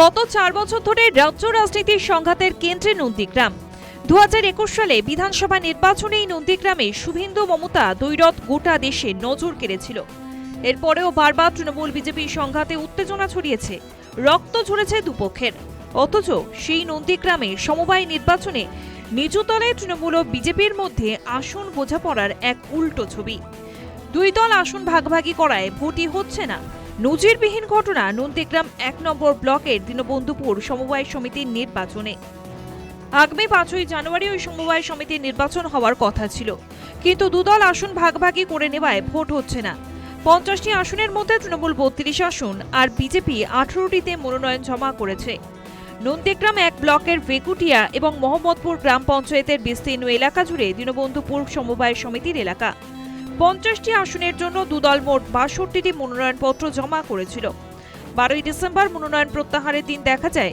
গত চার বছর ধরে রাজ্য রাজনীতির সংঘাতের কেন্দ্রে নন্দীগ্রাম। দু হাজার একুশ সালে বিধানসভা নির্বাচনে এই নন্দীগ্রামে শুভেন্দু মমতা দৈরথ গোটা দেশে নজর কেড়েছিল। এরপরেও বারবার তৃণমূল বিজেপির সংঘাতে উত্তেজনা ছড়িয়েছে, রক্ত ঝরেছে দুপক্ষের। অথচ সেই নন্দীগ্রামে সমবায় নির্বাচনে নিচুতলে তৃণমূল ও বিজেপির মধ্যে আসন বোঝাপড়ার এক উল্টো ছবি। দুই দল আসন ভাগাভাগি করায় ভোটই হচ্ছে না। নজিরবিহীন ঘটনা নন্দীগ্রাম এক নম্বর ব্লকের দীনবন্ধুপুর সমবায় সমিতির নির্বাচনে। আগামী পাঁচই জানুয়ারি ওই সমবায় সমিতির নির্বাচন হওয়ার কথা ছিল। কিন্তু দুদল আসন ভাগাভাগি করে নেওয়ায় ভোট হচ্ছে না। পঞ্চাশটি আসনের মধ্যে তৃণমূল বত্রিশ আসন আর বিজেপি আঠারোটিতে মনোনয়ন জমা করেছে। নন্দীগ্রাম এক ব্লকের ভেকুটিয়া এবং মোহাম্মদপুর গ্রাম পঞ্চায়েতের বিস্তীর্ণ এলাকা জুড়ে দীনবন্ধুপুর সমবায় সমিতির এলাকা। পঞ্চাশটি আসনের জন্য দুদল মোট বাষট্টিটি মনোনয়নপত্র জমা করেছিল। বারোই ডিসেম্বর মনোনয়ন প্রত্যাহারের দিন দেখা যায়,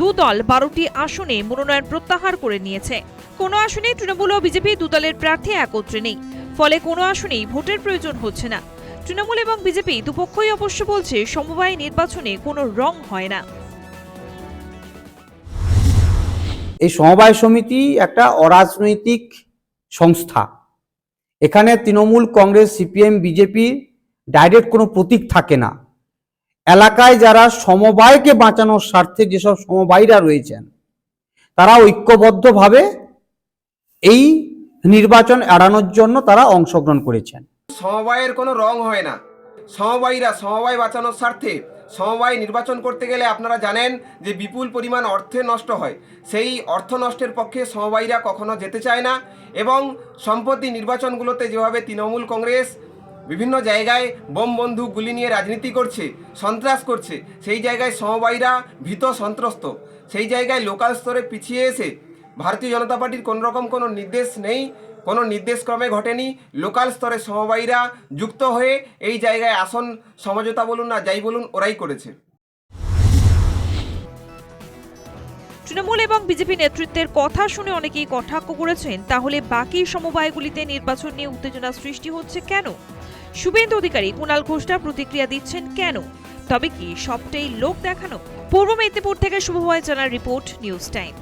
দুদল বারোটি আসনে মনোনয়ন প্রত্যাহার করে নিয়েছে। কোনো আসনে তৃণমূল ও বিজেপি দুদলের প্রার্থী একত্রে নেই, ফলে কোনো আসনেই ভোটের প্রয়োজন হচ্ছে না। তৃণমূল এবং বিজেপি দুপক্ষই অবশ্য বলছে, সমবায় নির্বাচনে কোনো রং হয় না। এই সমবায় সমিতি একটা অরাজনৈতিক সংস্থা। এখানে Trinamool Congress, CPM, BJP direct কোনো প্রতীক থাকে না। এলাকায় যারা সমবায়কে বাঁচানোর স্বার্থে যেসব সমবায়ীরা রয়েছেন, তারা ঐক্যবদ্ধভাবে এই নির্বাচন এড়ানোর জন্য তারা অংশগ্রহণ করেছেন। সমবায়ের কোনো রং হয় না। সমবায়ীরা, সমবায় বাঁচানোর স্বার্থে সমবায় নির্বাচন করতে গেলে আপনারা জানেন যে বিপুল পরিমাণ অর্থে নষ্ট হয়। সেই অর্থ নষ্টের পক্ষে সমবায়ীরা কখনো যেতে চায় না এবং সম্প্রতি নির্বাচনগুলোতে যেভাবে তৃণমূল কংগ্রেস বিভিন্ন জায়গায় বোম বন্দুক গুলি নিয়ে রাজনীতি করছে, সন্ত্রাস করছে, সেই জায়গায় সমবায়ীরা ভীত সন্ত্রস্ত। সেই জায়গায় লোকাল স্তরে পিছিয়ে এসে ভারতীয় জনতা পার্টির কোনোরকম কোনো নির্দেশ নেই। কোনো নির্দেশক্রমে ঘটেনি। লোকাল স্তরে সমবায়ীরা যুক্ত হয়ে এই জায়গায় আসন সমঝোতা বলুন না যাই বলুন, ওরাই করেছে। তৃণমূল এবং বিজেপি নেতৃত্বের কথা শুনে অনেকেই কটাক্ষ করেছেন, তাহলে বাকি সমবায়গুলিতে নির্বাচন নিয়ে উত্তেজনা সৃষ্টি হচ্ছে কেন? শুভেন্দু অধিকারী, কুণাল ঘোষরা প্রতিক্রিয়া দিচ্ছেন কেন? তবে কি সবটাই লোক দেখানো? পূর্ব মেদিনীপুর থেকে শুভময় জানার রিপোর্ট, নিউজ টাইম।